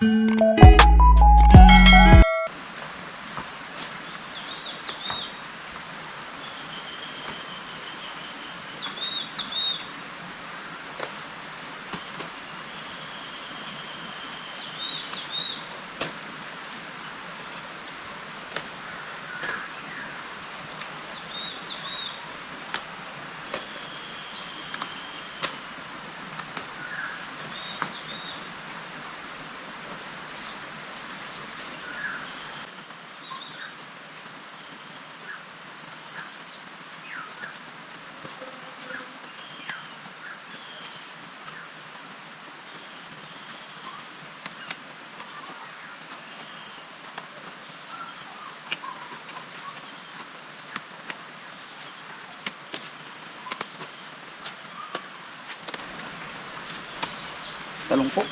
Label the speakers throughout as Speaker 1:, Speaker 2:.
Speaker 1: Talong po.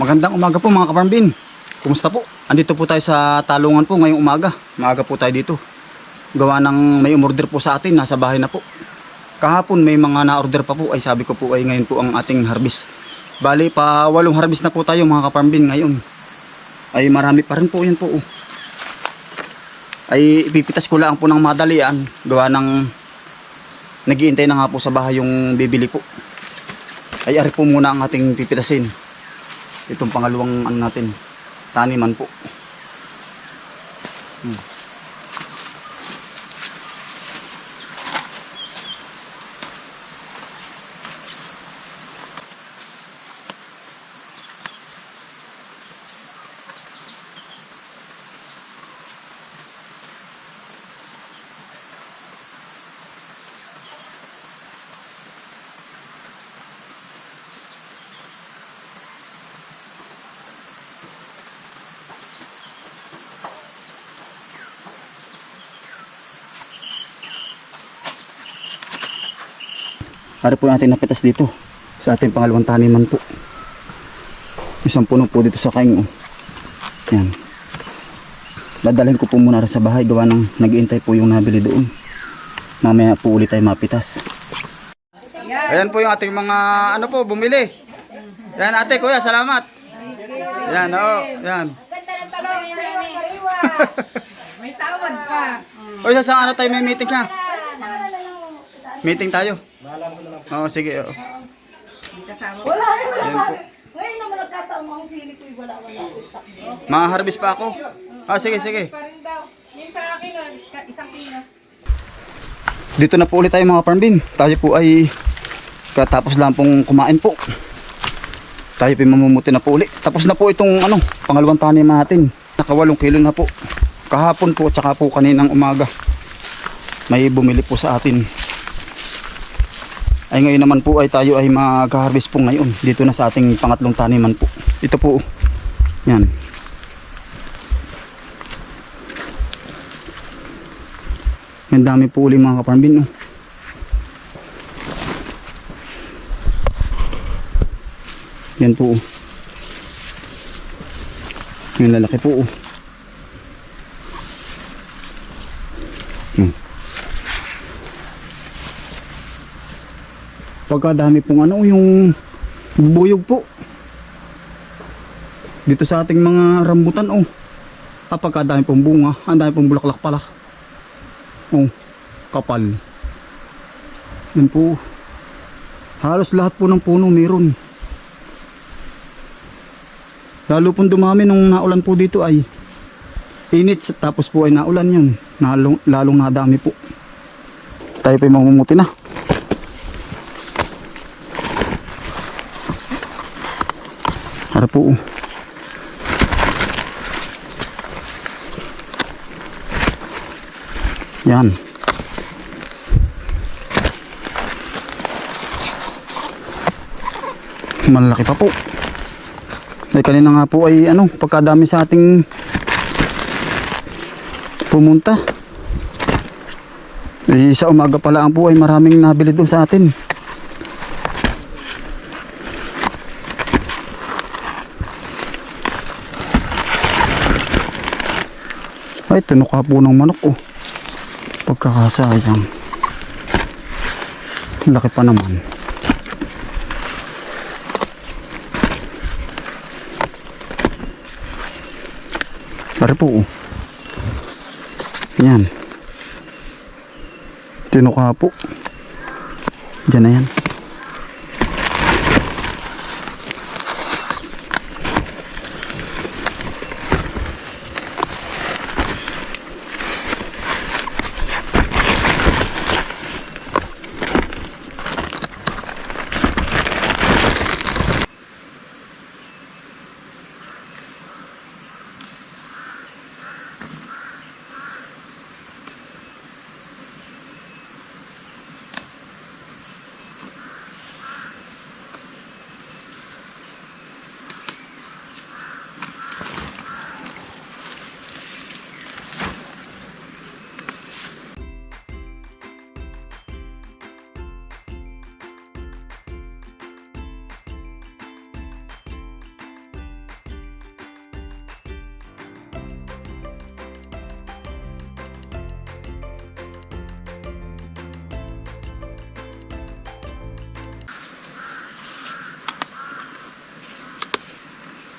Speaker 1: Magandang umaga po mga kaparmbin. Kumusta po? Andito po tayo sa talungan po ngayong umaga. Maaga po tayo dito. Gawa ng may umorder po sa atin. Nasa bahay na po. Kahapon may mga na-order pa po. Ay sabi ko po ay ngayon po ang ating harvest. Bali pa walong harvest na po tayo mga kaparmbin ngayon. Ay marami pa rin po yan po. oh. Ay ipipitas ko lang po ng madalian. Gawa ng nagiintay na nga po sa bahay yung bibili po ay ari po muna ang ating pipitasin. Itong pangalawang ano natin taniman po ari po natin napitas dito. Sa ating pangalawang taniman po. Isang puno po dito sa kaing oh. yan. Dadalhin ko po muna rin sa bahay. Gawa ng nag-iintay po yung nabili doon. Mamaya po ulit tayo mapitas. Ayan po yung ating mga ano po bumili. Yan ate kuya salamat. Yan oo yan.
Speaker 2: May tawad pa.
Speaker 1: o sa saan ano tayo may meeting ha meeting tayo oo sige oo
Speaker 2: Wala, eh, wala
Speaker 1: Yan po.
Speaker 2: Ngayon naman nagkataon mga sili ko, wala, wala. Mo.
Speaker 1: Mga-harvest pa ako. Ah, sige, sige.
Speaker 2: Pa rin daw. Yung sa akin, ah, isa- isang kilo.
Speaker 1: Dito na po ulit tayo mga parmbin. Tayo po ay katapos lang pong kumain po. Tayo po ay mamumuti na po ulit. Tapos na po itong ano, pangalawang taniman natin. Nakawalong kilo na po. Kahapon po, tsaka po kaninang umaga. May bumili po sa atin. Ay ngayon naman po ay tayo ay mag-harvest po ngayon. Dito na sa ating pangatlong taniman po. Ito po. Yan. Ang dami po uli mga kaparambin. Oh. Yan po. oh. Yung lalaki po. Oh. Pagkadami pong ano yung buyog po. Dito sa ating mga rambutan oh. Ah, pagkadami pong bunga, ang dami pong bulaklak pala. Oh, kapal. Yan po. Halos lahat po ng puno meron. Lalo pong dumami nung naulan po dito ay init tapos po ay naulan yun. Lalong, lalong nadami po. Tayo pa mamumuti na. Para po. Yan. Malaki pa po. Ay kanina nga po ay ano, pagkadami sa ating pumunta. Eh, sa umaga pa lang po ay maraming nabili doon sa atin. tinuka po ng manok oh. Pagkakasayang. Laki pa naman. Pare po oh. Yan. Tinuka po. Diyan na yan.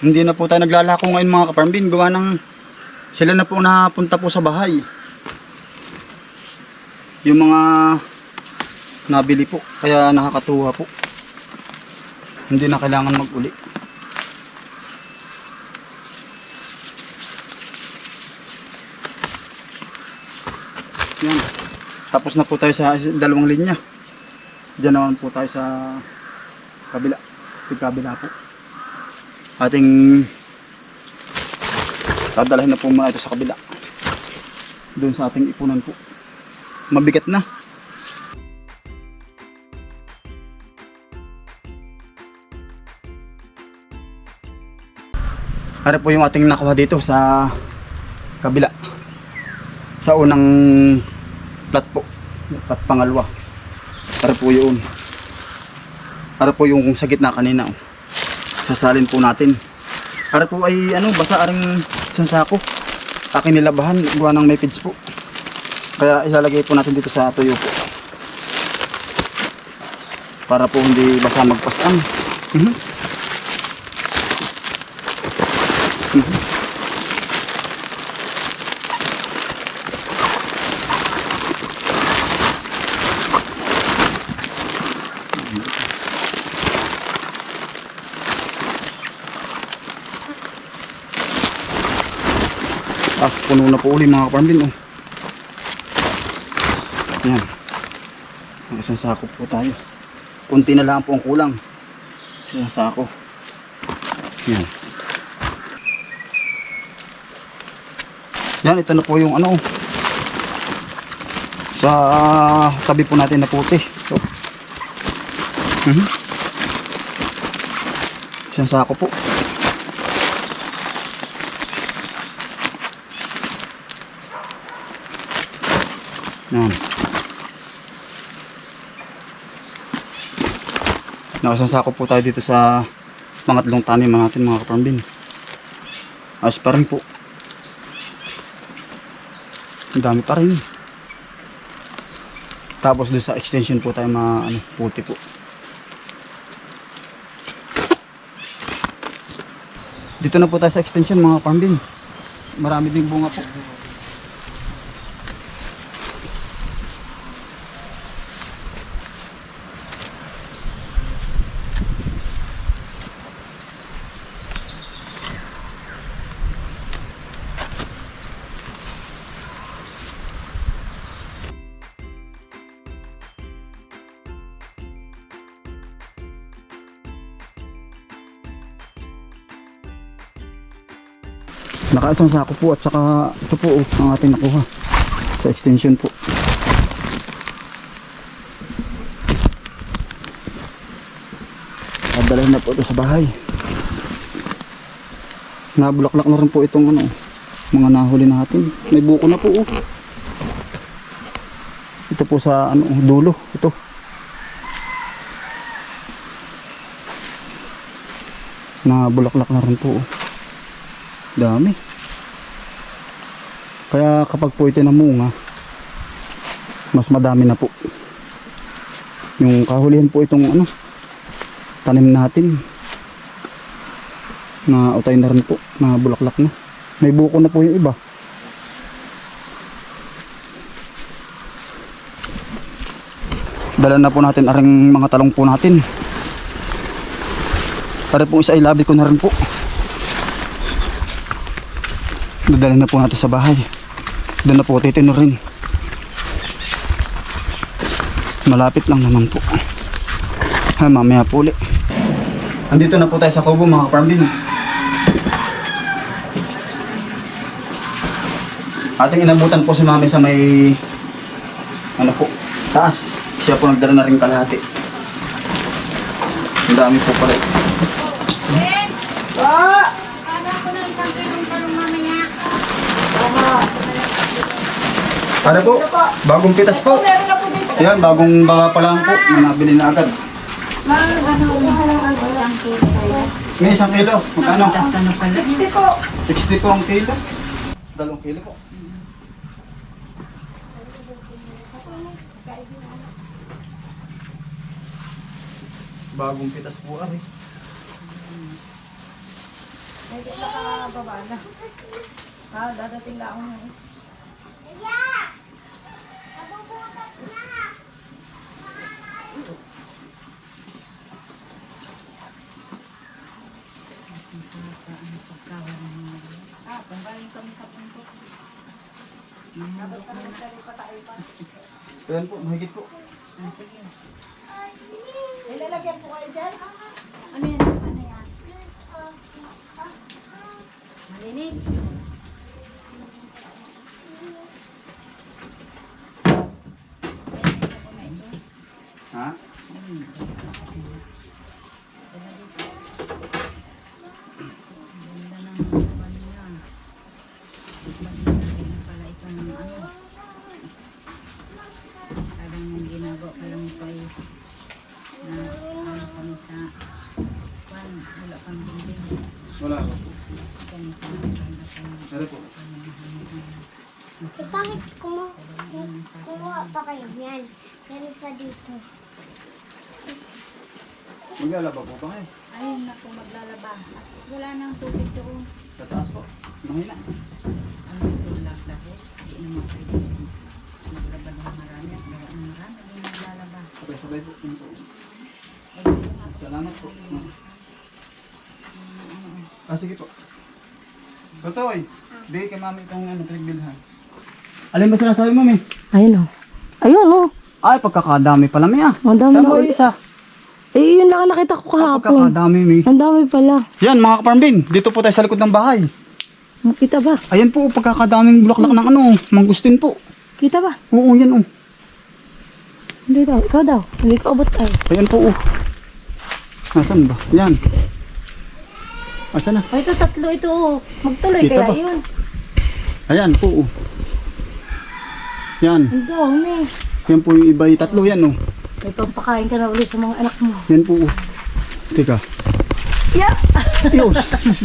Speaker 1: Hindi na po tayo naglalako ngayon mga kaparmbin. Gawa ng sila na po napunta po sa bahay. Yung mga nabili po. Kaya nakakatuwa po. Hindi na kailangan mag-uli. Yan. Tapos na po tayo sa dalawang linya. Diyan naman po tayo sa kabila. Kabila po ating dadalhin na po muna ito sa kabila. Doon sa ating ipunan po. Mabigat na. Ano po yung ating nakuha dito sa kabila? Sa unang plat po. Plat pangalawa para po yun. Para po yung sa gitna kanina oh sasalin po natin. Para po ay ano, basa aring isang sako. Akin nilabahan, gawa ng may feeds po. Kaya ilalagay po natin dito sa tuyo po. Para po hindi basa magpasang. Mhm. Mhm. Ah, puno na po uli mga kaparmbin. Oh. Yan. May Isang sako po tayo. Kunti na lang po ang kulang. Isang sako. Yan. Yan, ito na po yung ano. Sa tabi po natin na puti. So. Mhm. Isang sako po. Yan. Nakasasako po tayo dito sa pangatlong tanim natin mga kaparambin. Ayos pa rin po. Ang dami pa rin. Tapos doon sa extension po tayo mga ano, puti po. Dito na po tayo sa extension mga kaparambin. Marami ding bunga po. Nakaisang sako po at saka ito po oh, ang ating nakuha sa extension po. Dadalhin na po ito sa bahay. Nabulaklak na rin po itong ano, mga nahuli natin. May buko na po oh. Ito po sa ano, dulo. Ito. Nabulaklak na rin po oh. Dami. Kaya kapag po ito namunga, mas madami na po. Yung kahulihan po itong ano, tanim natin. Na utay na rin po, na bulaklak na. May buko na po yung iba. Dala na po natin aring mga talong po natin. Para po isa ilabi ko na rin po. Dadalhin na po natin sa bahay. Doon na po titino rin. Malapit lang naman po. Ha, mamaya po ulit. Andito na po tayo sa kubo mga farmbin. Ating inabutan po si mami sa may ano po, taas. Siya po nagdala na rin kalahati. Ang dami po pala.
Speaker 2: Ah!
Speaker 1: Para po, bagong pitas po.
Speaker 2: Meron na po dito.
Speaker 1: Yan, bagong baba pa lang po. Nabili na agad. May isang kilo. Magkano?
Speaker 2: 60 po.
Speaker 1: 60 po ang kilo. Dalawang kilo po. Bagong pitas po ari.
Speaker 2: Medyo nakababa na. Ah, dadating lang ako ngayon. Ah, panggaling kami sa punto. Dapat kami nagkari pa.
Speaker 1: Ayan po, mahigit po.
Speaker 2: May lalagyan po kayo dyan?
Speaker 3: Ano yan? Ano yan? Malinis.
Speaker 1: Ha?
Speaker 3: Ganda ng ano niya. Lagyan na pala ito ng ano. Parang yung ginagawa pa lang ito ay na ano kami sa kwan. Wala pang building.
Speaker 1: Wala po.
Speaker 3: Kami sa maganda yung
Speaker 1: Ano po?
Speaker 4: Eh, bakit kumu kumuha pa kayo yan? Meron pa dito.
Speaker 1: Maglalaba po ba kayo?
Speaker 3: Ayun na po maglalaba. At wala nang tubig doon.
Speaker 1: Sa taas po. Mahina.
Speaker 3: Ano ito laklakit? Hindi naman pwede. Maglaba ng marami at gawa ng marami. Hindi naglalaba.
Speaker 1: Sabay-sabay po. Yun po.
Speaker 3: Ay, ito nga
Speaker 1: Salamat po. Ah, sige po. Totoy, bigay kay mami itong ano, pinagbilhan. Alin ba sinasabi mami?
Speaker 2: Ayun o. Ayun o.
Speaker 1: Ay, pagkakadami pala may ah.
Speaker 2: Ang dami
Speaker 1: Tama
Speaker 2: na.
Speaker 1: isa.
Speaker 2: Eh, yun lang ang nakita ko kahapon.
Speaker 1: Pagkakadami may.
Speaker 2: Ang dami pala.
Speaker 1: Yan mga kaparmbin, dito po tayo sa likod ng bahay.
Speaker 2: Kita ba?
Speaker 1: Ayan po, pagkakadaming bulaklak ng ano, mangustin po.
Speaker 2: Kita ba?
Speaker 1: Oo, yan oh.
Speaker 2: Hindi daw. Ikaw daw. Hindi ko abot ay.
Speaker 1: Ayan po oh. Nasaan ba? Yan. Asan na?
Speaker 2: Ay, ito tatlo ito. oh. Magtuloy
Speaker 1: Kita
Speaker 2: kaya
Speaker 1: ba?
Speaker 2: yun.
Speaker 1: Ayan po oh. Yan.
Speaker 2: Ang dami.
Speaker 1: Yan po yung iba, tatlo yan oh.
Speaker 2: May pampakain ka na ulit sa mga anak mo.
Speaker 1: Yan po oh. Teka.
Speaker 2: Yeah!
Speaker 1: Yun.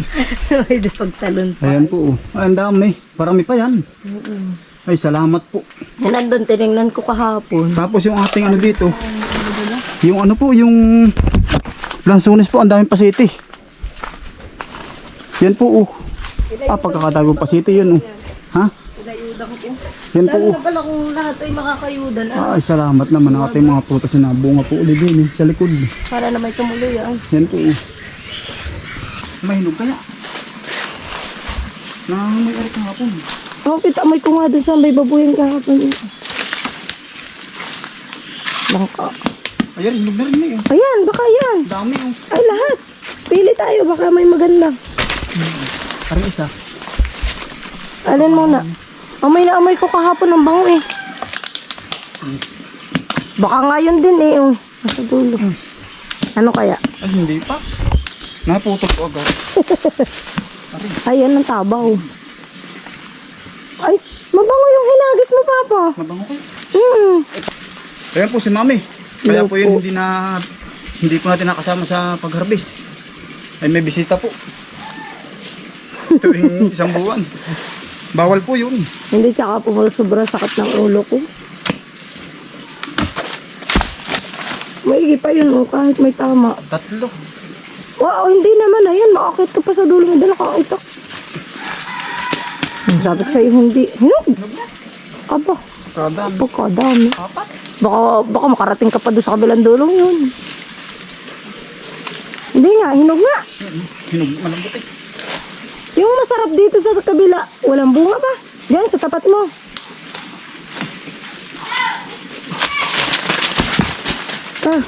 Speaker 2: Pwede pagtalon pa.
Speaker 1: Ayan po oh. Ay, ang dami. Parami pa yan. Ay, salamat po.
Speaker 2: Yan nandun, tinignan ko kahapon.
Speaker 1: Tapos yung ating ano dito. Yung ano po, yung lansunis po, ang daming pasiti. Yan po oh. Ah, pagkakadagong pasiti yun oh. Ha?
Speaker 2: Pinayudan ko.
Speaker 1: Yan po
Speaker 2: Lalo
Speaker 1: oh.
Speaker 2: na pala kung lahat ay makakayudan. Ano?
Speaker 1: Ay, salamat naman ang ating mga prutas na bunga po ulit din eh, sa likod.
Speaker 2: Para na may tumuloy ay.
Speaker 1: Yan po. oh. Mahinog kaya. Nangangamoy ulit ng hapon.
Speaker 2: Oh, kita amoy ko nga dun sa may babuyan kahapon. Langka.
Speaker 1: Ayan, hinog na rin yun.
Speaker 2: Ayan, baka yan.
Speaker 1: Dami yung.
Speaker 2: Ay, lahat. Pili tayo, baka may maganda.
Speaker 1: Parang isa.
Speaker 2: Alin muna. Amoy na amoy ko kahapon ng bango eh. Baka nga yun din eh. Oh. Nasa dulo. Ano kaya?
Speaker 1: Ay, hindi pa. Naputol ko agad.
Speaker 2: Ayan ang tabaw. Ay, mabango yung hinagis mo, Papa.
Speaker 1: Mabango ko.
Speaker 2: Hmm.
Speaker 1: Ayan po si Mami. Kaya
Speaker 2: Hello
Speaker 1: po yun
Speaker 2: po.
Speaker 1: hindi na hindi po natin nakasama sa pag-harvest. Ay may bisita po. Tuwing isang buwan. Bawal po yun.
Speaker 2: Hindi, tsaka po sobrang sakit ng ulo ko. Maigi pa yun, oh, kahit may tama.
Speaker 1: Tatlo.
Speaker 2: Wow, hindi naman. Ayan, makakit ka pa sa dulo. Dala kang itak. Sabi ko sa'yo, hindi. Hinog. Aba,
Speaker 1: Kadami.
Speaker 2: pagkadami. Baka, baka makarating ka pa doon sa kabilang dulong yun. Hindi nga, hinog nga.
Speaker 1: Hinog, malambot eh.
Speaker 2: Yung masarap dito sa kabila, walang bunga pa. Diyan, sa tapat mo. Ah,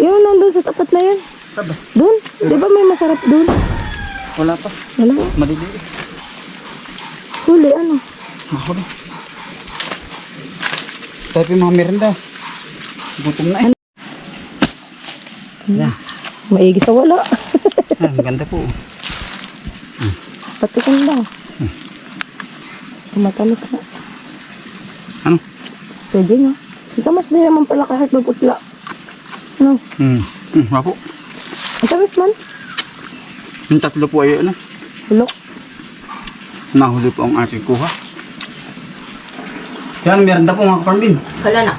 Speaker 2: yung nandun sa tapat na yan.
Speaker 1: Saba.
Speaker 2: Doon. Di ba may masarap doon?
Speaker 1: Wala pa.
Speaker 2: Wala.
Speaker 1: Maliliit.
Speaker 2: Huli, ano?
Speaker 1: Mahuli. Tayo yung mga merenda. Gutom na eh. Yan.
Speaker 2: Maigi sa wala.
Speaker 1: Ah, ang ganda po.
Speaker 2: Patikin lang. Matamis na.
Speaker 1: Ano?
Speaker 2: Pwede nga. Matamis din naman pala kahit magputla. Ano?
Speaker 1: Hmm. Hmm, wala po.
Speaker 2: Matamis man.
Speaker 1: Yung tatlo po ay ano.
Speaker 2: Bulok.
Speaker 1: Nahuli po ang ating kuha. Yan, merenda po mga kapambin.
Speaker 2: Kala na.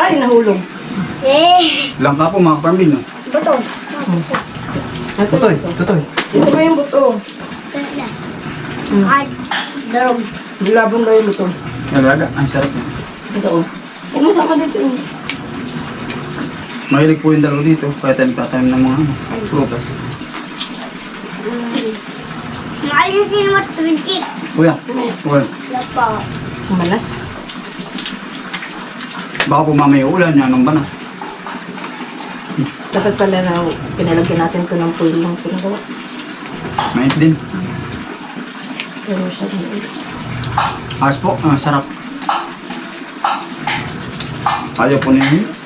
Speaker 2: Ay, nahulog.
Speaker 4: Eh,
Speaker 1: Langka po mga kapambin. No?
Speaker 4: buto.
Speaker 1: Tutoy, tutoy.
Speaker 2: Ito ba yung buto?
Speaker 4: Ay, darog.
Speaker 2: Bilabong daw yung buto.
Speaker 1: Nalaga, ang sarap.
Speaker 2: Ito oh. Ano sa ka dito? eh?
Speaker 1: Mahilig po yung dalawa dito. Kaya tayo nagtatanim ng mga ano, prutas.
Speaker 4: Maalisin mo 20.
Speaker 1: Kuya, kuya.
Speaker 4: Lapa.
Speaker 2: Malas.
Speaker 1: Baka po mamaya ulan yan. Anong ba na?
Speaker 2: Dapat pala na pinalagyan natin ito ng puwil ng pinagawa.
Speaker 1: Mainit din.
Speaker 2: Pero siya din.
Speaker 1: Ayos po, ah, sarap. Ayaw po ninyo.